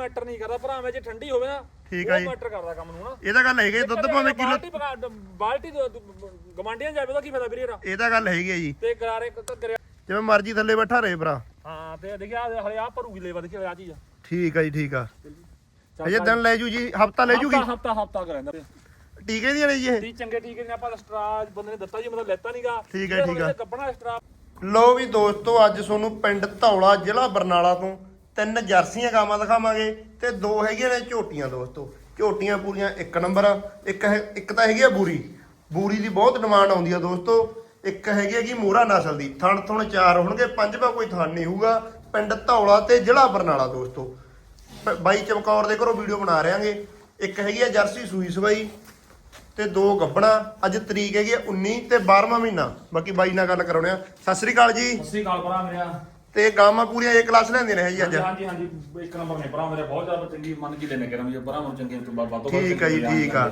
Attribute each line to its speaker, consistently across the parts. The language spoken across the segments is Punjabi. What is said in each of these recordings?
Speaker 1: ਮੈਟਰ ਨਹੀਂ ਕਰਦਾ ਭਰਾਵੇਂ ਜੇ ਠੰਡੀ ਹੋਵੇ ਨਾ
Speaker 2: ਠੀਕ ਆ ਜੀ।
Speaker 1: ਮੈਟਰ ਕਰਦਾ ਕੰਮ ਨੂੰ ਨਾ।
Speaker 2: ਇਹ ਤਾਂ ਗੱਲ ਹੈਗੀ ਹੈ, ਦੁੱਧ ਭਾਵੇਂ ਕਿਲੋ
Speaker 1: ਬਾਲਟੀ ਪਕਾ- ਬਾਲਟੀ ਗਮਾਂਡੀਆਂ ਜਾਵੇ ਉਹਦਾ ਕੀ ਫਾਇਦਾ ਵੀਰੇ ਇਹਦਾ?
Speaker 2: ਇਹ ਤਾਂ ਗੱਲ ਹੈਗੀ ਹੈ ਜੀ।
Speaker 1: ਤੇ ਗਰਾਰੇ ਕਰਿਆ
Speaker 2: ਜਿਵੇਂ ਮਰਜ਼ੀ ਥੱਲੇ ਬੈਠਾ ਰਹੇ ਭਰਾ।
Speaker 1: ਹਾਂ ਤੇ ਦੇਖਿਆ ਹਲੇ ਆ ਭਰੂਗੀ ਲੇਵਾ ਦੇਖਿਆ ਆ ਚੀਜ਼
Speaker 2: ਠੀਕ ਆ ਜੀ ਠੀਕ ਆ। ਅਜੇ ਦਿਨ ਲੈ ਜੂ ਜੀ ਹਫਤਾ ਲੈ ਜੂਗੀ?
Speaker 1: ਹਫਤਾ ਹਫਤਾ ਕਰਾਂਦਾ
Speaker 2: ਟੀਕੇ ਦੀਆਂ ਨੇ ਜੀ ਇਹ?
Speaker 1: ਤੀ ਚੰਗੇ ਠੀਕ ਨੇ ਆਪਾਂ ਸਟਰਾਜ ਬੰਦੇ ਨੇ ਦਿੱਤਾ ਜੀ ਮਤਲਬ ਲੈਤਾ ਨਹੀਂਗਾ
Speaker 2: ਠੀਕ ਹੈ, ਠੀਕ ਹੈ।
Speaker 1: ਕੱਪਣਾ ਸਟਰਾ
Speaker 2: ਲੋ ਵੀ ਦੋਸਤੋ ਅੱਜ ਤੁਹਾਨੂੰ ਪਿੰਡ ਧੌਲਾ ਜ਼ਿਲ੍ਹਾ ਬਰਨਾਲਾ ਤੋਂ ਤਿੰਨ ਜਰਸੀਆਂ ਗਾਵਾਂ ਦਿਖਾਵਾਂਗੇ ਤੇ ਦੋ ਹੈਗੀਆਂ ਨੇ ਝੋਟੀਆਂ ਦੋਸਤੋ। ਝੋਟੀਆਂ ਪੂਰੀਆਂ ਇੱਕ ਨੰਬਰ ਇੱਕ ਹੈ ਇੱਕ ਤਾਂ ਹੈਗੀ ਆ ਬੂਰੀ। ਬੂਰੀ ਦੀ ਬਹੁਤ ਡਿਮਾਂਡ ਆਉਂਦੀ ਆ ਦੋਸਤੋ। ਇੱਕ ਹੈਗੀ ਹੈਗੀ ਮੋਹਰਾ ਨਸਲ ਦੀ। ਥਣ ਥਣ ਚਾਰ ਹੋਣਗੇ ਪੰਜਵਾਂ ਕੋਈ ਥਣ ਨਹੀਂ ਹੋਊਗਾ। ਪਿੰਡ ਧੌਲਾ ਤੇ ਜ਼ਿਲ੍ਹਾ ਬਰਨਾਲਾ ਦੋਸਤੋ। ਬ- ਬਾਈ ਚਮਕੌਰ ਦੇ ਘਰੋਂ ਵੀਡੀਓ ਬਣਾ ਰਿਆਂਗੇ ਇੱਕ ਹੈਗੀ ਆ ਜਰਸੀ ਸੂਈ ਸਵਾਈ ਤੇ ਦੋ ਗੱਬਣਾ। ਅੱਜ ਤਰੀਕ ਹੈਗੀ ਆ 19 ਤੇ 12ਵਾਂ ਮਹੀਨਾ। ਬਾਕੀ ਬਾਈ ਨਾਲ ਗੱਲ ਕਰਾਉਣੇ ਆ। ਸਤਿ ਸ੍ਰੀ ਅਕਾਲ ਜੀ।
Speaker 1: ਸੱਸੀ ਕਾਲ ਭਰਾ ਮੇਰਾ
Speaker 2: ਤੇ ਗਾਵਾਂ ਪੂਰੀਆਂ ਏ ਕਲਾਸ ਲੈਂਦੇ ਨੇ ਜੀ ਅੱਜ।
Speaker 1: ਹਾਂਜੀ ਹਾਂਜੀ ਇੱਕ ਨੰਬਰ ਨੇ। ਭਰਾ ਮੇਰੇ ਬਹੁਤ ਜ਼ਿਆਦਾ ਚੰਗੀ ਮੰਨ ਕੇ ਲੈਣੇ ਕਰਾਂ ਵੀ ਭਰਾ ਨੂੰ ਚੰਗੇ ਤੋਂ ਬਾਅਦ ਤੋਂ
Speaker 2: ਠੀਕ ਆ ਜੀ, ਠੀਕ ਆ।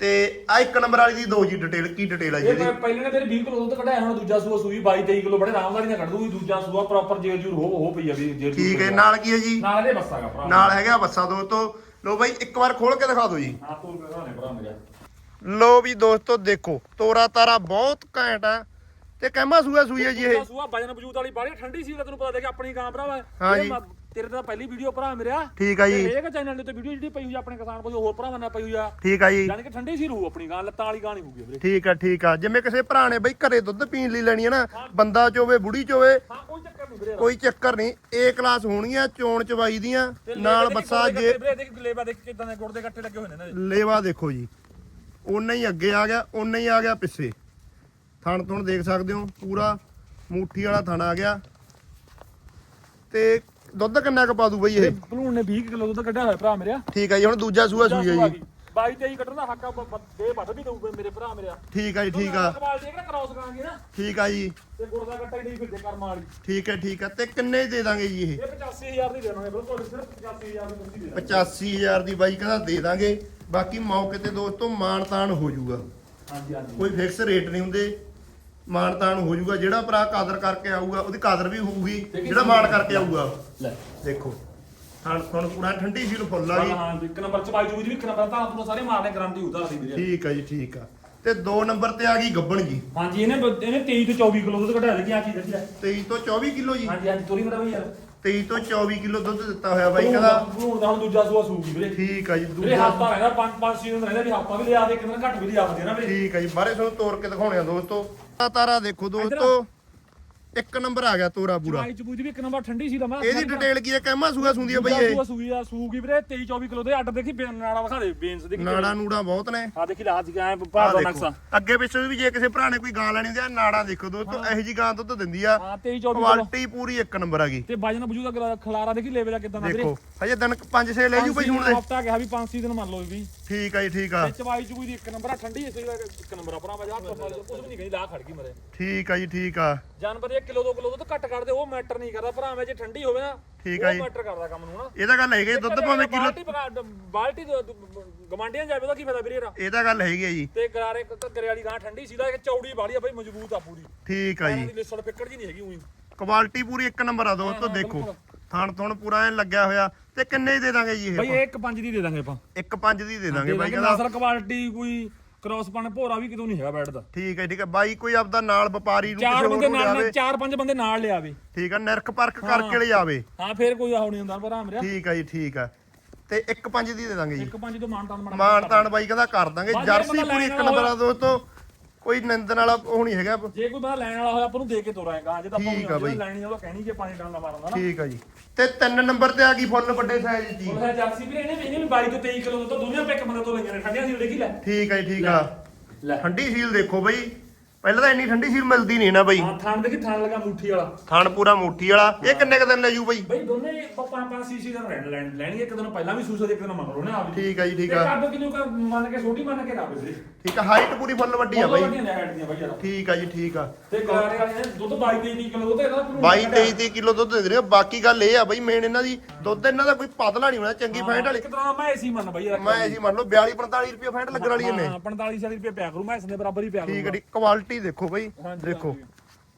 Speaker 2: ਤੇ ਆ ਇੱਕ ਨੰਬਰ ਵਾਲੀ ਦੀ ਦੋ ਜੀ ਡਿਟੇਲ ਕੀ ਡਿਟੇਲ ਆ ਜੀ
Speaker 1: ਇਹ
Speaker 2: ਇਹਦੀ?
Speaker 1: ਮੈਂ ਪਹਿਲੇ ਨੇ ਤੇਰੇ 20 ਕਿਲੋ ਦੁੱਧ ਕਢਾਇਆ ਹੁਣ ਦੂਜਾ ਸੂਆ ਸੂਈ 22 23 ਕਿਲੋ ਬੜੇ ਆਰਾਮ ਨਾਲ ਕੱਢ ਦੂਗੀ ਦੂਜਾ ਸੂਆ ਪ੍ਰੋਪਰ ਜੇਰ ਜੂਰ ਹੋ ਹੋ ਪਈ ਆ ਵੀ ਜੇਰ ਜੂਰ
Speaker 2: ਠੀਕ ਹੈ
Speaker 1: ਪਈ ਆ।
Speaker 2: ਨਾਲ ਕੀ ਹੈ ਜੀ?
Speaker 1: ਨਾਲ ਇਹਦੇ ਬੱਸਾਗਾ ਭਰਾ।
Speaker 2: ਨਾਲ ਹੈਗਾ ਬੱਸਾ ਦੋਸਤੋ। ਲੋ ਬਾਈ ਇੱਕ ਵਾਰ ਖੋਲ ਕੇ ਦਿਖਾ ਦਿਓ ਜੀ।
Speaker 1: ਹਾਂ ਤੂੰ ਭਰਾ ਨੇ ਭਰਾ ਮੇਰਾ।
Speaker 2: ਲੋ ਵੀ ਦੋਸਤੋ ਦੇਖੋ ਤੋਰਾ ਤਾਰਾ ਬਹੁਤ ਘੈਂਟ ਆ। ਤੇ ਕਹਿਮਾ ਸੂਆ ਸੂਈ ਹੈ ਜੀ ਇਹ।
Speaker 1: ਸੂਆ ਵਜਨ ਵਜੂਦ ਵਾਲੀ ਬਾੜੀ ਠੰਡੀ ਸੀ ਤੈਨੂੰ ਪਤਾ ਦੇ ਕਿ ਆਪਣੀ ਗਾਂ ਭਰਾ ਵਾ
Speaker 2: ਹਾਂ
Speaker 1: ਇਹ
Speaker 2: ਜੀ।
Speaker 1: ਮ- ਤੇਰੇ ਤਾਂ ਪਹਿਲੀ ਵੀਡੀਓ ਭਰਾ ਮੇਰਾ
Speaker 2: ਠੀਕ ਆ ਜੀ।
Speaker 1: ਇਹ ਚੈਨਲ ਦੇ ਉੱਤੇ ਵੀਡੀਓ ਜਿਹੜੀ ਪਈ ਹੋਈ ਆਪਣੇ ਕਿਸਾਨ ਕੋਈ ਹੋਰ ਭਰਾਵਾਂ ਨਾਲ ਪਈ ਹੋਈ ਆ।
Speaker 2: ਠੀਕ ਆ ਜੀ।
Speaker 1: ਯਾਨੀ ਕਿ ਠੰਡੀ ਸੀ ਰੂ ਆਪਣੀ ਗਾਂ ਲੱਤਾਂ ਵਾਲੀ ਗਾਂ ਨਹੀਂ ਹੋਊਗੀ ਵੀਰੇ।
Speaker 2: ਠੀਕ ਆ ਠੀਕ ਆ। ਜਿਵੇਂ ਕਿਸੇ ਭਰਾ ਨੇ ਬਈ ਘਰੇ ਦੁੱਧ ਪੀਣ ਲਈ ਲੈਣੀ ਹੈ ਨਾ ਬੰਦਾ ਚੋਵੇ ਬੁੜੀ ਚੋਵੇ
Speaker 1: ਕੋਈ ਚੱਕਰ ਨਹੀਂ ਵੀਰੇ
Speaker 2: ਕੋਈ ਚੱਕਰ ਨਹੀਂ। ਏ ਕਲਾਸ ਹੋਣਗੀਆਂ ਚੋਣ ਚਵਾਈ ਦੀਆਂ ਨਾਲ ਬੱਸਾ
Speaker 1: ਦੇ
Speaker 2: ਜੇ
Speaker 1: ਲੇਵਾ ਦੇਖ ਕਿਦਾਂ ਦੇ ਗੁੜ ਦੇ ਲੱਗੇ ਹੋਏ ਨੇ ਦੇ।
Speaker 2: ਲੇਵਾ ਦੇਖੋ ਜੀ। ਉਨਾ ਹੀ ਅੱਗੇ ਆ ਗਿਆ ਉਨਾ ਹੀ ਆ ਗਿਆ ਪਿੱਛੇ। ਥਣ ਤੁਣ ਦੇਖ ਸਕਦੇ ਹੋ ਪੂਰਾ ਮੂਠੀ ਵਾਲਾ ਥਣ ਆ ਗਿਆ। ਤੇ ਦੁੱਧ ਕਿੰਨਾ ਕੁ ਪਾ ਦੂ ਬਈ ਇਹ?
Speaker 1: ਬਲੂਨ ਨੇ 20 ਕਿਲੋ ਦੁੱਧ ਕੱਢਿਆ ਹੋਇਆ ਭਰਾ ਮੇਰਾ
Speaker 2: ਠੀਕ ਆ ਜੀ ਹੁਣ ਦੂਜਾ ਸੂਆ ਸੂਈ ਹੈ ਜੀ।
Speaker 1: 22 23 ਕੱਢਣ ਦਾ ਹੱਕ ਆ ਬ- ਬ- ਦੇ ਵੱਧ ਵੀ ਦਊ ਮੇਰੇ ਭਰਾ ਮੇਰਾ
Speaker 2: ਠੀਕ ਆ ਜੀ ਠੀਕ ਆ।
Speaker 1: ਕਮਾਲ ਦੀ ਕਿਹੜਾ ਕ੍ਰਾਸ ਕਰਾਂਗੇ ਨਾ।
Speaker 2: ਠੀਕ ਆ ਜੀ।
Speaker 1: ਤੇ ਗੁੜ ਦਾ ਗੱਟਾ ਹੀ ਨਹੀਂ ਫਿਰਦੇ ਕਰਮ ਵਾਲੀ।
Speaker 2: ਠੀਕ ਹੈ ਠੀਕ ਆ। ਤੇ ਕਿੰਨੇ ਦੇ ਦਾਂਗੇ ਜੀ ਇਹ?
Speaker 1: ਇਹ 85000 ਦੀ ਦੇਣਾ ਹੈ ਬਿਲਕੁਲ ਸਿਰਫ 85000 ਦੀ ਮੁੱਦੀ ਦੇ
Speaker 2: 85000 ਦੀ ਬਾਈ ਕਹਿੰਦਾ ਦੇ ਦਾਂਗੇ। ਬਾਕੀ ਮੌਕੇ ਤੇ ਦੋਸਤੋ ਮਾਣ ਤਾਣ ਹੋ ਜਾਊਗਾ।
Speaker 1: ਹਾਂਜੀ ਹਾਂਜੀ।
Speaker 2: ਕੋਈ ਫਿਕਸ ਰੇਟ ਨਹੀਂ ਹੁੰਦੇ। ਮਾਣ ਤਾਣ ਹੋ ਜਾਊਗਾ ਜਿਹੜਾ ਭਰਾ ਕਾਦਰ ਕਰਕੇ ਆਊਗਾ ਉਹਦੀ ਕਾਦਰ ਵੀ ਹੋਊਗੀ ਜਿਹੜਾ ਮਾਣ ਕਰਕੇ ਆਊਗਾ।
Speaker 1: ਲੈ।
Speaker 2: ਦੇਖੋ ਹਾਂ ਹੁਣ ਪੂਰਾ ਠੰਡੀ ਸੀਲ ਫੁੱਲ ਆ ਗਈ
Speaker 1: ਹਾਂ ਇੱਕ ਨੰਬਰ ਚ ਬਾਈ ਜੂਜ ਵੀ ਇੱਕ ਨੰਬਰ ਤਾਂ ਤੁਹਾਨੂੰ ਸਾਰੇ ਮਾਰਨੇ ਗਾਰੰਟੀ ਉਧਰ ਦੀ ਵੀਰੇ।
Speaker 2: ਠੀਕ ਆ ਜੀ ਠੀਕ ਆ। ਤੇ 2 ਨੰਬਰ ਤੇ ਆ ਗਈ ਗੱਬਣ ਜੀ।
Speaker 1: ਹਾਂਜੀ ਇਹਨੇ ਇਹਨੇ 23 ਤੋਂ 24 ਕਿਲੋ ਦੁੱਧ ਕਢਾ ਦਿੱਤੀ ਆ ਚੀਜ਼ ਦੱਸੀ ਲੈ
Speaker 2: 23 ਤੋਂ 24 ਕਿਲੋ ਜੀ।
Speaker 1: ਹਾਂਜੀ ਹਾਂਜੀ ਤੋਰੀ ਮੇਰਾ ਬਈ ਯਾਰ।
Speaker 2: 23 ਤੋਂ 24 ਕਿਲੋ ਦੁੱਧ ਦਿੱਤਾ ਹੋਇਆ ਬਾਈ ਕਹਿੰਦਾ
Speaker 1: ਬਲੂਨ ਦਾ ਹੁਣ ਦੂਜਾ ਸੂਆ ਸੂਗੀ ਵੀਰੇ।
Speaker 2: ਠੀਕ ਆ ਜੀ
Speaker 1: ਵੀਰੇ
Speaker 2: ਦੂਜਾ
Speaker 1: ਹਫਤਾ ਰਹਿੰਦਾ ਪੰਜ ਪੰਜ ਸੀਜ਼ਨ ਰਹਿੰਦਾ ਵੀ ਹਫਤਾ ਵੀ ਲਿਆ ਦੇ ਕਿੰਨਾ ਘੱਟ ਵੀ ਲਿਆ ਦੇ ਨਾ ਵੀਰੇ।
Speaker 2: ਠੀਕ ਆ ਜੀ ਬਾਰੇ ਤੁਹਾਨੂੰ ਤੋੜ ਕੇ ਦਿਖਾਉਣੇ ਆ ਦੋਸਤੋ। ਤਾਰਾ ਦੇਖੋ ਦੋਸਤੋ। ਇੱਕ ਨੰਬਰ ਆ ਗਿਆ ਤੋਰਾ ਪੂਰਾ।
Speaker 1: ਚਵਾਈ ਚਬੂਜ ਵੀ ਇੱਕ ਨੰਬਰ ਠੰਡੀ ਸੀ ਦਾ ਮੈਂ
Speaker 2: ਇਹਦੀ ਡਿਟੇਲ ਕੀ ਹੈ? ਕਹਿਮਾ ਸੂਆ ਸੁੰਦੀ ਆ ਬਈ ਇਹ।
Speaker 1: ਸੂਈ ਆ ਸੂਗੀ ਵੀਰੇ 23 24 ਕਿਲੋ ਦੇ ਅੱਡ ਦੇਖੀ ਨਾੜਾ ਵਿਖਾ ਦੇ ਬੇਨਸ ਦੇਖੀ
Speaker 2: ਨਾੜਾ ਨੂੜਾ ਬਹੁਤ ਨੇ।
Speaker 1: ਆ ਦੇਖੀ ਲਾ ਦੀ ਐ
Speaker 2: ਆਹ
Speaker 1: ਭਾਰ ਦਾ ਨਕਸ਼ਾ।
Speaker 2: ਅੱਗੇ ਪਿੱਛੇ ਵੀ ਜੇ ਕਿਸੇ ਭਰਾ ਨੇ ਕੋਈ ਗਾਂ ਲੈਣੀ ਹੁੰਦੀ ਆ ਨਾੜਾ ਦੇਖੋ ਦੋਸਤੋ ਇਹੋ ਜੀ ਗਾਂ ਦੁੱਧ ਦਿੰਦੀ ਆ।
Speaker 1: ਹਾਂ 23 24 ਕਿਲੋ।
Speaker 2: ਕੁਆਲਿਟੀ ਪੂਰੀ ਇੱਕ ਨੰਬਰ ਆ ਗਈ।
Speaker 1: ਤੇ ਵਜਨ ਬਜੂ ਦਾ ਖਲਾਰਾ ਦੇਖੀ ਲੈਵੇ ਦਾ ਕਿਦਾਂ ਦਾ ਵੀਰੇ।
Speaker 2: ਦੇਖੋ ਹਜੇ ਦਿਨ 5-6 ਲੈ ਜੂ ਬਈ ਹੁਣ। ਦੇ
Speaker 1: ਹਫਤਾ ਕਿਹਾ ਵੀ 5 ਸੀਜ਼ਨ ਮੰਨ ਲਓ ਵੀ।
Speaker 2: ਠੀਕ ਆ ਜੀ ਠੀਕ ਆ।
Speaker 1: ਚਵਾਈ ਚਬੂਜ ਦੀ ਇੱਕ ਨੰਬਰ ਆ ਠੰਡੀ ਇਸੇ ਇੱਕ ਨੰਬਰ ਆ। ਭਰਾ ਮੈਂ ਜਾ ਕੁਝ ਵੀ ਨਹੀਂ ਕਹਿੰਦੀ ਲਾ ਖੜ ਗਈ ਮਰੇ।
Speaker 2: ਠੀਕ ਆ ਜੀ ਠੀਕ ਆ।
Speaker 1: ਜਾਨਵਰ 1 ਕਿਲੋ 2 ਕਿਲੋ ਦੁੱਧ ਘੱਟ ਕੱਢਦੇ ਉਹ ਮੈਟਰ ਨਹੀਂ ਕਰਦਾ। ਭਰਾਵੇਂ ਜੇ ਠੰਡੀ ਹੋਵੇ ਨਾ
Speaker 2: ਠੀਕ ਆ ਜੀ।
Speaker 1: ਉਹ ਮੈਟਰ ਕਰਦਾ ਕੰਮ ਨੂੰ ਨਾ।
Speaker 2: ਇਹ ਤਾਂ ਗੱਲ ਹੈਗੀ ਦੁੱਧ ਭਾਵੇਂ ਕਿਲੋ
Speaker 1: ਬਾਲਟੀ ਪਕਾ- ਬਾਲਟੀ ਜਾਵੇ ਉਹਦਾ ਕੀ ਫਾਇਦਾ ਵੀਰੇ ਇਹਦਾ?
Speaker 2: ਇਹ ਤਾਂ ਗੱਲ ਹੈਗੀ ਆ ਜੀ।
Speaker 1: ਤੇ ਗਰਾਰੇ ਘੱਗਰੇ ਵਾਲੀ ਗਾਂ ਠੰਡੀ ਸੀ ਦਾ ਇੱਕ ਚੌੜੀ ਬਾੜੀ ਆ ਬਈ ਮਜ਼ਬੂਤ ਆ ਪੂਰੀ।
Speaker 2: ਠੀਕ ਆ ਜੀ।
Speaker 1: ਦੀ ਲਿਸੜ ਪਿੱਕੜ ਜੀ ਨਹੀਂ ਹੈਗੀ ਉਹੀ।
Speaker 2: ਕੁਆਲਿਟੀ ਪੂਰੀ ਇੱਕ ਨੰਬਰ ਆ ਦੋਸਤੋ ਦੇਖੋ। ਥਣ ਥਣ ਪੂਰਾ ਐ ਲੱਗਿਆ ਹੋਇਆ। ਤੇ ਕਿੰਨੇ ਦੀ ਦੇ ਦਾਂਗੇ ਜੀ
Speaker 1: ਬਈ
Speaker 2: ਇਹ
Speaker 1: ਇਹ ਇੱਕ ਪੰਜ ਦੀ ਦੇ ਦਾਂਗੇ ਆਪਾਂ।
Speaker 2: ਇੱਕ ਪੰਜ ਦੀ ਦੇ ਦਾਂਗੇ ਬਾਈ
Speaker 1: ਦੇ
Speaker 2: ਕਹਿੰਦਾ
Speaker 1: ਨਸਲ ਕੁਆਲਿਟੀ ਕੋਈ ਕ੍ਰਾਸ ਪਣ ਭੋਰਾ ਵੀ ਕਿਤੋਂ ਨਹੀਂ ਹੈਗਾ ਬੈਡ ਦਾ।
Speaker 2: ਠੀਕ ਹੈ ਠੀਕ ਹੈ। ਬਾਈ ਕੋਈ ਆਪਦਾ ਨਾਲ ਵਪਾਰੀ ਨੂੰ
Speaker 1: ਚਾਰ
Speaker 2: ਕਿਸੇ
Speaker 1: ਬੰਦੇ
Speaker 2: ਨੂੰ
Speaker 1: ਨਾਲ
Speaker 2: ਲਿਆਵੇ।
Speaker 1: ਚਾਰ ਪੰਜ ਬੰਦੇ ਨਾਲ ਲਿਆਵੇ।
Speaker 2: ਠੀਕ ਹੈ ਨਿਰਖ ਪਰਖ ਕਰਕੇ ਲਿਆਵੇ।
Speaker 1: ਹਾਂ ਫੇਰ ਕੋਈ ਆਉ ਨਹੀਂ ਹੁੰਦਾ ਭਰਾ ਮੇਰਾ।
Speaker 2: ਠੀਕ ਹੈ ਜੀ ਠੀਕ ਹੈ। ਤੇ ਇੱਕ ਪੰਜ ਦੀ ਦੇ ਦਾਂਗੇ ਜੀ।
Speaker 1: ਇੱਕ ਪੰਜ ਤੋਂ ਮਾਨ ਤਾਨ
Speaker 2: ਮਾਨ ਤਾਨ ਬਾਈ ਕਹਿੰਦਾ ਕਰ ਦਾਂਗੇ। ਜਰਸੀ
Speaker 1: ਬੰਦਾ
Speaker 2: ਪੂਰੀ
Speaker 1: ਲੈਣ
Speaker 2: ਇੱਕ ਨੰਬਰ ਆ ਦੋਸਤੋ। ਕੋਈ ਨਿੰਦਨ ਵਾਲਾ ਉਹ ਨਹੀਂ ਹੈਗਾ।
Speaker 1: ਜੇ ਕੋਈ ਬੰਦਾ ਲੈਣ ਵਾਲਾ ਹੋਇਆ ਆਪਾਂ ਨੂੰ ਦੇ ਕੇ ਤੋਰਾਂਗੇ। ਗਾਂ ਜੇ ਤਾਂ ਆਪਾਂ
Speaker 2: ਠੀਕ ਆ ਬਈ।
Speaker 1: ਨੂੰ ਲੈਣੀ ਆ ਉਹ ਕਹਿਣੀ ਜੇ ਪੰਜ ਡਾਂਗਾ ਮਾਰਦਾ ਨਾ।
Speaker 2: ਠੀਕ ਹੈ ਜੀ। ਤੇ ਤਿੰਨ ਨੰਬਰ ਤੇ ਆ ਗਈ ਫੁੱਲ ਵੱਡੇ ਸਾਈਜ਼ ਜੀ
Speaker 1: ਉਹ ਜਰਸੀ ਵੀ ਇਹਨੇ ਇਹਨੇ ਵੀ 22 ਤੋਂ 23 ਕਿਲੋ ਤੋਂ ਦੁਨੀਆ ਪੇ ਇੱਕ ਬੰਦੇ ਤੋਂ ਲਈਆਂ ਨੇ। ਠੰਡੀਆਂ ਸੀ ਦੇਖੀ ਲੈ।
Speaker 2: ਠੀਕ ਹੈ ਜੀ ਠੀਕ ਆ।
Speaker 1: ਲੈ।
Speaker 2: ਠੰਡੀ ਸੀਲ ਦੇਖੋ ਬਈ। ਪਹਿਲਾਂ ਤਾਂ ਇੰਨੀ ਠੰਡੀ ਸੀਲ ਮਿਲਦੀ ਨਹੀਂ ਨਾ ਬਈ।
Speaker 1: ਹਾਂ ਥਣ ਦੇਖੀ ਥਣ ਲਗਾ ਮੁੱਠੀ ਵਾਲਾ।
Speaker 2: ਥਣ ਪੂਰਾ ਮੋਟੀ ਵਾਲਾ। ਇਹ ਕਿੰਨੇ ਕ ਦਿਨ ਲੈ ਜੂ ਬਈ?
Speaker 1: ਬਈ ਦੋਨੇ ਆਪਾਂ ਪੰਜ ਪੰਜ ਸੀਸੀ ਦਾ ਰਹਿਣ ਲੈਣ ਲੈਣਗੇ। ਇੱਕ ਦਿਨ ਪਹਿਲਾਂ ਵੀ ਸੂਸੋ ਇੱਕ ਦਿਨ ਮੰਨ ਲਓ ਨੇ ਆ ਵੀ।
Speaker 2: ਠੀਕ ਆ ਜੀ ਠੀਕ ਆ।
Speaker 1: ਕੱਦ ਕਿਲੋ ਕਾ ਮੰਨ ਕੇ ਛੋਟੀ ਮੰਨ ਕੇ ਨਾ ਬਸੇ
Speaker 2: ਠੀਕ ਆ ਹਾਈਟ ਪੂਰੀ ਫੁੱਲ ਵੱਡੀ ਆ ਬਈ। ਠੀਕ ਆ ਜੀ ਠੀਕ ਆ।
Speaker 1: ਤੇ ਗਾਰੇ ਵਾਲੇ ਨੇ ਦੁੱਧ 22 23 ਕਿਲੋ ਤੇ ਇਹਦਾ
Speaker 2: 22 23 30 ਕਿਲੋ ਦੁੱਧ ਦਿੰਦੇ ਨੇ ਬਾਕੀ ਗੱਲ ਇਹ ਆ ਬਈ ਮੇਨ ਇਹਨਾਂ ਦੀ ਦੁੱਧ ਇਹਨਾਂ ਦਾ ਕੋਈ ਪਤਲਾ ਨਹੀਂ ਹੋਣਾ ਚੰਗੀ ਫੈਂਟ ਵਾਲੀ।
Speaker 1: ਇੱਕ ਤਰ੍ਹਾਂ ਮੈਂ ਏਸੀ ਮੰਨ ਬਈ
Speaker 2: ਮੈਂ ਐਸੀ ਮੰਨ ਲਓ 42 45 ਰੁਪਏ ਫੈਂਟ ਲੱਗਣ ਵਾਲੀ ਇਹਨੇ
Speaker 1: ਹਾਂ 45 40 ਰੁਪਏ ਪਿਆ ਕਰੂ ਮੈਂ ਇਸ ਦੇ ਬਰਾਬਰ ਹੀ ਪਿਆ
Speaker 2: ਠੀਕ
Speaker 1: ਕਰੂ
Speaker 2: ਹੈ ਜੀ ਕੁਆਲਿਟੀ ਦੇਖੋ ਬਈ ਦੇਖੋ।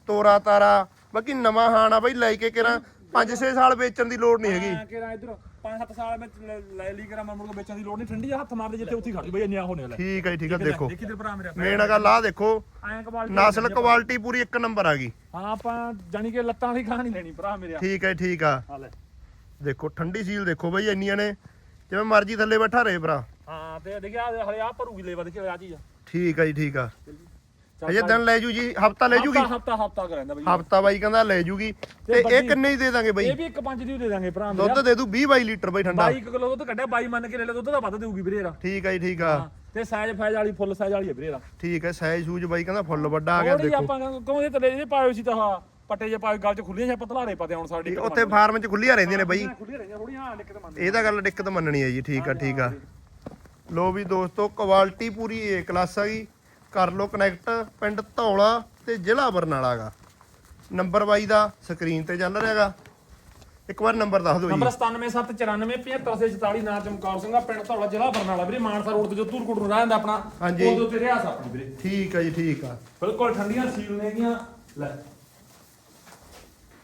Speaker 2: ਤੋਰਾ ਤਾਰਾ ਬਾਕੀ ਨਵਾਂ ਹਾਣ ਆ ਬਈ ਲੈ ਕੇ ਕਿਰਾਂ 5-6 ਸਾਲ ਵੇਚਣ ਦੀ ਲੋੜ ਨਹੀਂ ਹੈਗੀ।
Speaker 1: ਕਿ ਇਧਰ 5-7 ਸਾਲ ਵਿੱਚ ਲੈ- ਲੈ ਲਈ ਕਰਾਂ ਮੈਂ ਮੁੜ ਕੇ ਵੇਚਣ ਦੀ ਲੋੜ ਨਹੀਂ। ਠੰਡੀ ਆ ਹੱਥ ਮਾਰਦੇ ਜਿੱਥੇ ਉੱਥੇ ਹੀ ਖੜ ਜੂ ਬਈ ਇੰਨੀਆਂ ਹੋਣੇ ਲੈ।
Speaker 2: ਠੀਕ ਹੈ ਠੀਕ ਹੈ ਦੇਖੋ।
Speaker 1: ਦੇਖੀ ਤੇ ਭਰਾ ਮੇਰਾ
Speaker 2: ਮੇਨ ਗੱਲ ਆ ਦੇਖੋ
Speaker 1: ਕੁਆਲਿਟੀ
Speaker 2: ਨਸਲ ਕੁਆਲਿਟੀ ਪੂਰੀ ਇੱਕ ਨੰਬਰ ਆ ਗਈ।
Speaker 1: ਹਾਂ ਆਪਾਂ ਜਾਨੀ ਕਿ ਲੱਤਾਂ ਵਾਲੀ ਖਾਣ ਨਹੀਂ ਲੈਣੀ ਭਰਾ ਮੇਰੇ।
Speaker 2: ਠੀਕ ਹੈ ਠੀਕ ਆ।
Speaker 1: ਆ
Speaker 2: ਦੇਖੋ ਠੰਡੀ ਸੀਲ ਦੇਖੋ ਬਈ ਇੰਨੀਆਂ ਨੇ। ਜਿਵੇਂ ਮਰਜ਼ੀ ਥੱਲੇ ਬੈਠਾ ਰਹੇ ਭਰਾ।
Speaker 1: ਹਾਂ ਤੇ ਦੇਖਿਆ ਹਲੇ ਆ ਭਰੂਗੀ ਲੈ ਵਧ ਕੇ ਆ ਚੀਜ਼
Speaker 2: ਠੀਕ ਹੈ ਜੀ ਠੀਕ ਆ। ਅਜੇ ਦਿਨ ਲੈ ਜੂ ਜੀ ਹਫਤਾ ਲੈ ਜੂਗੀ?
Speaker 1: ਹਫਤਾ ਹਫਤਾ ਕਰਦਾ ਬਈ।
Speaker 2: ਹਫਤਾ ਬਾਈ ਕਹਿੰਦਾ ਲੈ ਜੂਗੀ। ਤੇ ਇਹ ਕਿੰਨੇ ਹੀ ਦੇ ਦਾਂਗੇ ਬਈ?
Speaker 1: ਇਹ ਵੀ ਇੱਕ ਪੰਜ ਦੀ ਦੇ ਦਾਂਗੇ ਭਰਾ
Speaker 2: ਦੁੱਧ ਦੇ ਦੂ 20 22 ਲੀਟਰ ਬਈ ਠੰਡਾ।
Speaker 1: 22 ਕਿਲੋ ਦੁੱਧ ਕੱਢਿਆ 22 ਮੰਨ ਕੇ ਲੈ ਲੈ ਦੁੱਧ ਦਾ ਵੱਧ ਦੇਊਗੀ ਵੀਰੇ ਇਹਦਾ।
Speaker 2: ਠੀਕ ਹੈ ਜੀ ਠੀਕ ਆ।
Speaker 1: ਤੇ ਸਾਈਜ਼ ਫਾਈਜ਼ ਵਾਲੀ ਫੁੱਲ ਸਾਈਜ਼ ਵਾਲੀ ਹੈ ਵੀਰੇ ਇਹਦਾ।
Speaker 2: ਠੀਕ ਹੈ ਸਾਈਜ਼ ਸੂਜ ਬਾਈ ਕਹਿੰਦਾ ਫੁੱਲ ਵੱਡਾ ਆ ਗਿਆ ਦੇਖੋ।
Speaker 1: ਆਪਾਂ ਕਹਿੰਦੇ ਤਲੇ ਜੇ ਹੋਏ ਸੀ ਤਾਂ ਹਾਂ ਪੱਟੇ ਜੇ ਪਾਏ ਗਲ ਚ ਖੁੱਲੀਆਂ ਜਾਂ ਪਤਲਾਰੇ ਪਾਤੇ ਹੁਣ ਸਾਡੀ
Speaker 2: ਉੱਥੇ ਫਾਰਮ 'ਚ ਖੁੱਲੀਆਂ ਰਹਿੰਦੀਆਂ ਨੇ ਬਈ।
Speaker 1: ਖੁੱਲੀਆਂ ਰਹੀਆਂ ਥੋੜੀਆਂ ਹਾਂ ਨਿੱਕ ਤੇ ਮੰਨ
Speaker 2: ਇਹ ਤਾਂ ਗੱਲ ਦਿੱਕਤ ਮੰਨਣੀ ਹੈ ਜੀ ਠੀਕ ਆ ਠੀਕ ਆ। ਲੋ ਵੀ ਦੋਸਤੋ ਕੁਆਲਿਟੀ ਪੂਰੀ ਏ ਕਲਾਸ ਆ ਗਈ ਕਰ ਲੋ ਕਨੈਕਟ ਪਿੰਡ ਧੌਲਾ ਤੇ ਜ਼ਿਲ੍ਹਾ ਬਰਨਾਲਾ ਗਾ ਨੰਬਰ ਬਾਈ ਦਾ ਸਕਰੀਨ ਤੇ ਚੱਲ ਰਿਹਾਗਾ। ਇੱਕ ਵਾਰ ਨੰਬਰ ਦੱਸ ਦਿਓ ਜੀ।
Speaker 1: ਨੰਬਰ 9779475744 ਨਾਂ ਚਮਕੌਰ ਸਿੰਘਾ ਪਿੰਡ ਧੌਲਾ ਜ਼ਿਲ੍ਹਾ ਬਰਨਾਲਾ। ਵੀਰੇ ਮਾਨਸਾ ਰੋਡ ਤੇ ਜੋ ਧੂਰਕੋਟ ਨੂੰ ਰਹਿੰਦਾ ਆਪਣਾ
Speaker 2: ਹਾਂਜੀ।
Speaker 1: ਉਹਦੇ ਉੱਤੇ ਰਿਆਸ ਆਪਣੀ ਵੀਰੇ।
Speaker 2: ਠੀਕ ਆ ਜੀ ਠੀਕ ਆ।
Speaker 1: ਬਿਲਕੁਲ ਠੰਡੀਆਂ ਸੀਲ ਨੇਗੀਆਂ ਲੈ।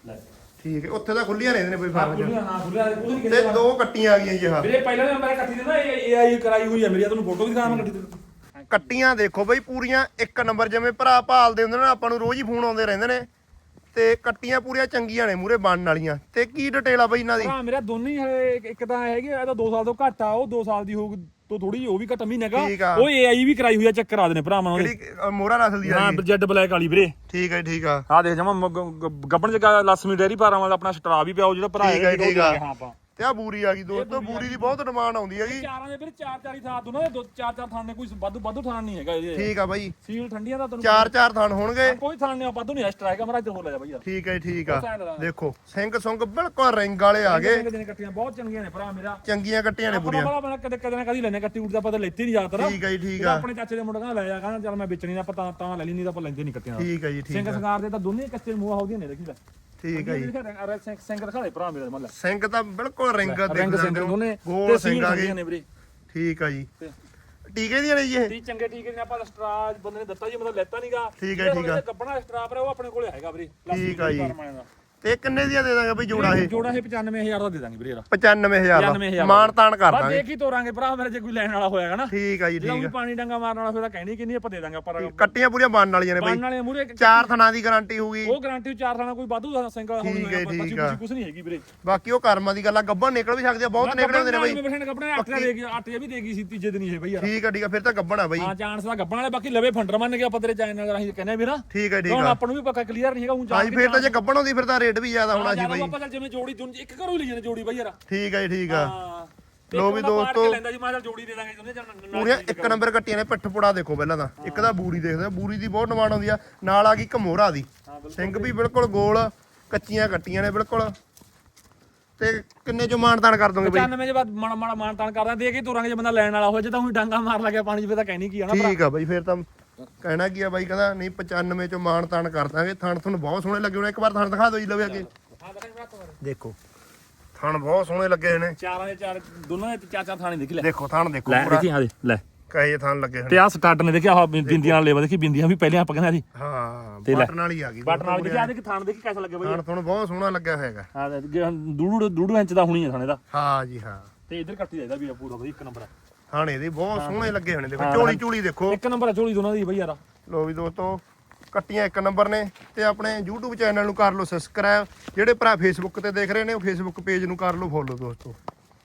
Speaker 1: ਲੈ।
Speaker 2: ਠੀਕ ਹੈ ਉੱਥੇ ਤਾਂ ਖੁੱਲੀਆਂ ਰਹਿੰਦੀਆਂ ਨੇ ਬਈ
Speaker 1: ਹਾਂ
Speaker 2: ਫਾਰਮ 'ਚ
Speaker 1: ਖੁੱਲੀਆਂ ਹਾਂ ਖੁੱਲੀਆਂ ਉਹਦੀ
Speaker 2: ਤੇ ਦੋ ਕੱਟੀਆਂ ਆ ਗਈਆਂ ਜੀ ਆਹ।
Speaker 1: ਵੀਰੇ ਪਹਿਲਾਂ ਨੰਬਰ ਕੱਟੀ ਦੇ ਨਾ ਇਹ ਆਈ ਕਰਾਈ ਹੋਈ ਹੈ ਮੇਰੀ ਤੁਹਾਨੂੰ ਫੋਟੋ ਵੀ ਦਿਖਾਵਾਂ ਕੱਟੀ ਤੇ
Speaker 2: ਕੱਟੀਆਂ ਦੇਖੋ ਬਈ ਪੂਰੀਆਂ ਇੱਕ ਨੰਬਰ ਜਿਵੇਂ ਭਰਾ ਭਾਲਦੇ ਹੁੰਦੇ ਨੇ ਆਪਾਂ ਨੂੰ ਰੋਜ਼ ਹੀ ਫੋਨ ਆਉਂਦੇ ਰਹਿੰਦੇ ਨੇ। ਤੇ ਕੱਟੀਆਂ ਪੂਰੀਆਂ ਚੰਗੀਆਂ ਨੇ ਮੂਰੇ ਬਣਨ ਵਾਲੀਆਂ। ਤੇ ਕੀ ਡਿਟੇਲ ਆ ਬਈ ਇਹਨਾਂ ਦੀ?
Speaker 1: ਭਰਾ ਮੇਰਾ ਦੋਨੇ ਹੀ ਹਲੇ ਇੱਕ- ਇੱਕ ਤਾਂ ਹੈਗੇ ਇਹਦਾ 2 ਸਾਲ ਤੋਂ ਘੱਟ ਆ ਉਹ 2 ਸਾਲ ਦੀ ਹੋ ਤੋਂ ਥੋੜੀ ਉਹ ਵੀ ਘੱਟ ਮਹੀਨੇ ਕਾ
Speaker 2: ਠੀਕ ਆ।
Speaker 1: ਉਹ ਏਆਈ ਵੀ ਕਰਾਈ ਹੋਈ ਆ ਚੈੱਕ ਕਰਾ ਦੇਣੇ ਭਰਾਵਾਂ ਉਹਨੇ
Speaker 2: ਕਿਹੜੀ ਅ, ਮੋਹਰਾ ਨਸਲ ਦੀ ਆ
Speaker 1: ਹਾਂ
Speaker 2: ਜੀ
Speaker 1: ਜੈਡ ਬਲੈਕ ਵਾਲੀ ਵੀਰੇ।
Speaker 2: ਠੀਕ ਹੈ ਠੀਕ ਆ।
Speaker 1: ਆ ਦੇਖ ਜਮਾ ਗੱਬਣ ਜਗਾ ਲਸਮੀ ਡੇਰੀ ਫਾਰਮ ਵਾਲਾ ਆਪਣਾ ਸਟਰਾ ਵੀ ਪਿਆ ਉਹ ਜਿਹੜਾ ਭਰਾ
Speaker 2: ਠੀਕ ਆ,
Speaker 1: ਹੈਗਾ
Speaker 2: ਠੀਕ ਆ।
Speaker 1: ਹਾਂ ਆਪਾਂ।
Speaker 2: ਤੇ ਆ ਬੂਰੀ ਆ ਗਈ ਦੋਸਤੋ ਬੂਰੀ ਦੀ ਬਹੁਤ ਡਿਮਾਂਡ ਆਉਂਦੀ ਹੈਗੀ
Speaker 1: ਚਾਰਾਂ ਦੇ ਵੀਰੇ ਚਾਰ ਚਾਰ ਹੀ ਥਾਂ ਦੋਨਾਂ ਦੇ ਦੋ ਚਾਰ ਚਾਰ ਥਾਂ ਨੇ ਕੋਈ ਵਾਧੂ ਵਾਧੂ ਥਾਂ ਨਹੀਂ ਹੈਗਾ ਇਹਦੇ
Speaker 2: ਠੀਕ ਆ ਬਾਈ।
Speaker 1: ਸੀਲ ਠੰਡੀਆਂ ਦਾ ਤੁਹਾਨੂੰ
Speaker 2: ਚਾਰ ਚਾਰ ਥਣ ਹੋਣਗੇ।
Speaker 1: ਕੋਈ ਥਾਂ ਨਹੀਂ ਵਾਧੂ ਨਹੀਂ ਹੈਗਾ ਮਰਾ ਇੱਧਰ ਹੋ ਲੈ ਜਾ ਬਈ
Speaker 2: ਠੀਕ ਹੈ ਠੀਕ ਆ। ਦੇਖੋ ਸਿੰਘ ਸੁੰਗ ਬਿਲਕੁਲ ਰਿੰਗ ਵਾਲੇ ਆ ਗਏ।
Speaker 1: ਕੱਟੀਆਂ ਬਹੁਤ ਚੰਗੀਆਂ ਨੇ ਭਰਾ ਮੇਰਾ।
Speaker 2: ਚੰਗੀਆਂ ਕੱਟੀਆਂ ਨੇ ਪੂਰੀਆਂ
Speaker 1: ਬਣਾ ਕਦੇ ਕਦੇ ਨਾ ਕਦੀ ਲੈਣੇ ਕੱਟੀ ਉੜ ਦਾ ਪਤਾ ਲੈਤੀ ਨਹੀਂ ਜ਼ਿਆਦਾਤਰ।
Speaker 2: ਠੀਕ ਹੈ ਜੀ ਠੀਕ ਆ।
Speaker 1: ਆਪਣੇ ਚਾਚੇ ਦੇ ਮੁੰਡੇ ਕਹਿੰਦਾ ਲੈ ਜਾ ਕਹਿੰਦਾ ਚੱਲ ਮੈਂ ਵੇਚਣੀ ਨਾ ਪਤਾ ਤਾਂ ਲੈ ਲਈ ਨਹੀਂ ਤਾਂ ਆਪਾਂ ਲੈਂਦੇ ਨਹੀਂ ਕੱਟੀਆਂ।
Speaker 2: ਠੀਕ ਹੈ ਜੀ ਠੀਕ
Speaker 1: ਸਿੰਘ ਸੰਗਾਰ ਦੇ ਤਾਂ ਦੋਨੇ ਕੱਚੇ ਮੂੰਹ ਆਉਦੀਆਂ ਨੇ ਦੇਖੀ ਲੈ।
Speaker 2: ਠੀਕ ਹੈ ਜੀ।
Speaker 1: ਅਰੇ ਸਿੰਘ ਭਰਾ ਮੇਰਾ
Speaker 2: ਤਾਂ ਬਿਲਕੁਲ ਰਿੰਗ
Speaker 1: ਰੰਗ ਸਿੰਘ ਦੋਨੇ
Speaker 2: ਗੋਲ ਸਿੰਘ ਆ ਗਏ
Speaker 1: ਨੇ ਵੀਰੇ।
Speaker 2: ਠੀਕ ਆ ਜੀ। ਟੀਕੇ ਦੀਆਂ ਨੇ ਜੀ ਇਹ?
Speaker 1: ਚੰਗੇ ਠੀਕ ਨੇ ਆਪਾਂ ਸਟਰਾਜ ਬੰਦੇ ਨੇ ਦਿੱਤਾ ਜੀ ਮਤਲਬ ਲੈਤਾ ਨਹੀਂਗਾ
Speaker 2: ਠੀਕ ਹੈ, ਠੀਕ ਹੈ।
Speaker 1: ਕੱਪੜਾ ਸਟਰਾਪ ਹੈ ਉਹ ਆਪਣੇ ਕੋਲੇ ਹੈਗਾ ਵੀਰੇ।
Speaker 2: ਠੀਕ ਆ ਜੀ। ਤੇ ਕਿੰਨੇ ਦੀਆਂ ਦੇ ਦਾਂਗੇ ਬਈ ਜੋੜਾ ਇਹ?
Speaker 1: ਜੋੜਾ ਇਹ 95000 ਦਾ ਦੇ ਦਾਂਗੇ ਵੀਰੇ ਇਹਦਾ।
Speaker 2: 95000 ਦਾ।
Speaker 1: 95000
Speaker 2: ਮਾਨ ਤਾਨ ਕਰ
Speaker 1: ਬਸ
Speaker 2: ਦਾਂਗੇ
Speaker 1: ਦੇਖ ਹੀ ਤੋਰਾਂਗੇ ਭਰਾ ਮੇਰੇ ਜੇ ਕੋਈ ਲੈਣ ਵਾਲਾ ਹੋਇਆਗਾ ਨਾ
Speaker 2: ਠੀਕ ਆ ਜੀ ਠੀਕ ਆ।
Speaker 1: ਪਾਣੀ ਡੰਗਾ ਮਾਰਨ ਵਾਲਾ ਫਿਰ ਤਾਂ ਕਹਿਣੀ ਕਿ ਨਹੀਂ ਆਪਾਂ ਦੇ ਦਾਂਗੇ ਪਰ
Speaker 2: ਕੱਟੀਆਂ ਪੂਰੀਆਂ ਬਣਨ ਵਾਲੀਆਂ ਨੇ ਬਈ।
Speaker 1: ਪਾਣ ਵਾਲੇ ਮੂਰੇ
Speaker 2: ਚਾਰ ਥਣਾ ਦੀ ਗਾਰੰਟੀ ਹੋਊਗੀ
Speaker 1: ਉਹ ਗਾਰੰਟੀ ਚਾਰ ਥਾਣਾ ਕੋਈ ਵਾਧੂ ਸਿੰਗਲ ਹੁਣ
Speaker 2: ਠੀਕ ਹੈ, ਠੀਕ ਆ।
Speaker 1: ਕੁਝ ਨਹੀਂ ਹੈਗੀ ਵੀਰੇ।
Speaker 2: ਬਾਕੀ ਉਹ ਕਰਮਾਂ ਦੀ ਗੱਲ ਆ ਗੱਬਣ ਨਿਕਲ ਵੀ ਸਕਦੇ ਆ ਬਹੁਤ ਨਿਕਲੇ ਹੁੰਦੇ ਨੇ ਬਈ।
Speaker 1: ਬਈ ਕੱਪੜੇ ਆਟਾ ਦੇ ਗਿਆ ਆਟੇ ਵੀ ਦੇ ਗਈ ਸੀ ਤੀਜੇ ਦਿਨ ਹੀ ਇਹ ਬਈ ਯਾਰ।
Speaker 2: ਠੀਕ ਆ ਠੀਕ ਆ ਫਿਰ ਤਾਂ ਗੱਬਣ ਬਈ।
Speaker 1: ਹਾਂ ਚਾਂਸ ਦਾ ਗੱਬਣ ਵਾਲੇ ਬਾਕੀ ਲਵੇ ਫੰਡਰ ਮੰਨ ਕੇ ਆਪਾਂ ਤੇਰੇ ਚੈਨਲ ਰਾਹੀਂ ਕਹਿੰਦੇ ਵੀ ਨਾ
Speaker 2: ਠੀਕ ਆ ਠੀਕ
Speaker 1: ਹੁਣ
Speaker 2: ਆ।
Speaker 1: ਆਪਾਂ ਨੂੰ ਵੀ ਪੱਕਾ ਕਲੀਅਰ ਨਹੀਂ ਹੈਗਾ ਹੁਣ
Speaker 2: ਹਾਂਜੀ ਫਿਰ ਤਾਂ ਜੇ ਗੱਬਣ ਹੁੰਦੀ ਫਿਰ ਤਾਂ ਰੇਟ ਵੀ ਜ਼ਿਆਦਾ ਹੋਣਾ ਸੀ ਬਈ।
Speaker 1: ਆਪਾਂ ਚੱਲ ਜਿਵੇਂ ਜੋੜੀ ਦੁਨ ਇੱਕ ਘਰੋਂ ਹੀ ਲਈ ਜਾਂਦੇ ਜੋੜੀ ਬਈ ਯਾਰ।
Speaker 2: ਠੀਕ ਆ ਜੀ ਠੀਕ ਆ। ਲੋ ਵੀ ਦੋਸਤੋ।
Speaker 1: ਲੈਂਦਾ ਜੀ ਮੈਂ ਚੱਲ ਜੋੜੀ ਦੇ ਦਾਂਗੇ ਦੋਨੇ ਚੱਲ ਨਾਲ
Speaker 2: ਪੂਰੀਆਂ ਇੱਕ ਨੰਬਰ ਕੱਟੀਆਂ ਨੇ ਪਿੱਠ ਪੁੜਾ ਦੇਖੋ ਪਹਿਲਾਂ ਤਾਂ। ਇੱਕ ਤਾਂ ਬੂਰੀ ਦੇਖਦੇ ਆ ਬੂਰੀ ਦੀ ਬਹੁਤ ਡਿਮਾਂਡ ਆਉਂਦੀ ਆ। ਨਾਲ ਆ ਗਈ ਕਮੋਰਾ ਦੀ। ਸਿੰਘ ਵੀ ਬਿਲਕੁਲ ਗੋਲ ਕੱਚੀਆਂ ਕੱਟੀਆਂ ਨੇ ਬਿਲਕੁਲ। ਤੇ ਕਿੰਨੇ ਚ ਮਾਨਤਾਨ ਕਰ ਦੋਗੇ ਬਈ?
Speaker 1: 95 ਜੇ ਬਾਅਦ ਮਾੜਾ ਮਾੜਾ ਮਾਨ ਤਾਨ ਕਰਦਾ ਦੇ ਕੇ ਤੁਰਾਂਗੇ ਜੇ ਬੰਦਾ ਲੈਣ ਵਾਲਾ ਹੋਵੇ ਜੇ ਤਾਂ ਉਹੀ ਡਾਂਗਾ ਮਾਰ ਲੱਗਿਆ ਪਾਣੀ 'ਚ ਫਿਰ ਤਾਂ ਕਹਿਣੀ ਕੀ ਆ ਨਾ
Speaker 2: ਠੀਕ ਆ ਬਈ ਫਿਰ ਤਾਂ ਕਹਿਣਾ ਕੀ ਆ ਬਾਈ ਕਹਿੰਦਾ ਨਹੀਂ 95 ਚ ਮਾਨਤਾਨ ਕਰ ਦਾਂਗੇ। ਥਣ ਤੁਹਾਨੂੰ ਬਹੁਤ ਸੋਹਣੇ ਲੱਗੇ ਹੋਣੇ। ਇੱਕ ਵਾਰ ਥਣ ਦਿਖਾ ਦਿਓ ਜੀ ਲਵੇ ਅੱਗੇ। ਦੇਖੋ ਥਣ ਬਹੁਤ ਸੋਹਣੇ ਲੱਗੇ ਨੇ
Speaker 1: ਚਾਰਾਂ ਦੇ ਚਾਰ ਦੋਨਾਂ ਦੇ ਚਾਰ ਚਾਰ ਥਾਣੇ ਦੇਖੀ ਲੈ।
Speaker 2: ਦੇਖੋ ਥਣ ਦੇਖੋ
Speaker 1: ਲੈ ਦੇਖੀ ਹਾਂ ਦੇ ਲੈ।
Speaker 2: ਕਹੇ ਥਣ ਲੱਗੇ ਹੋਏ
Speaker 1: ਤੇ ਆ ਸਟਾਰਟ ਨੇ ਦੇਖਿਆ ਆਹ ਬਿੰਦੀਆਂ ਨਾਲ ਲੇਵਾ ਦੇਖੀ ਬਿੰਦੀਆਂ ਵੀ ਪਹਿਲੇ ਆਪਾਂ ਕਹਿੰਦੇ ਸੀ।
Speaker 2: ਹਾਂ। ਬਟਨ ਵਾਲੀ ਆ ਗਈ।
Speaker 1: ਬਟਨ ਨਾਲ ਦੇਖਿਆ ਦੇਖੀ ਥਾਣ ਦੇਖੀ ਕਿਵੇਂ ਲੱਗੇ ਬਈ।
Speaker 2: ਥਣ ਤੁਹਾਨੂੰ ਬਹੁਤ ਸੋਹਣਾ ਲੱਗਿਆ ਹੋਏਗਾ।
Speaker 1: ਹਾਂ ਡੂਡੂ ਡੂਡੂ ਇੰਚ ਦਾ ਹੋਣੀ ਹੈ ਥਾਣੇ ਦਾ।
Speaker 2: ਹਾਂ ਜੀ ਹਾਂ।
Speaker 1: ਤੇ ਇੱਧਰ ਕੱਟੀ ਜਾਈਦਾ ਵੀ ਪੂਰਾ ਬਈ ਇੱਕ ਨੰਬਰ
Speaker 2: ਥਾਣੇ ਦੇ ਬਹੁਤ ਸੋਹਣੇ ਲੱਗੇ ਨੇ ਦੇਖੋ ਝੋਲੀ ਝੋਲੀ ਦੇਖੋ।
Speaker 1: ਇੱਕ ਨੰਬਰ ਝੋਲੀ ਦੋਨਾਂ ਦੀ ਬਈ ਯਾਰ।
Speaker 2: ਲੋ ਵੀ ਦੋਸਤੋ ਕੱਟੀਆਂ ਇੱਕ ਨੰਬਰ ਨੇ ਤੇ ਆਪਣੇ YouTube ਚੈਨਲ ਨੂੰ ਕਰ ਲਓ ਸਬਸਕ੍ਰਾਈਬ ਜਿਹੜੇ ਭਰਾ Facebook ਤੇ ਦੇਖ ਰਹੇ ਨੇ ਉਹ Facebook ਪੇਜ ਨੂੰ ਕਰ ਲਓ ਫੋਲੋ ਦੋਸਤੋ।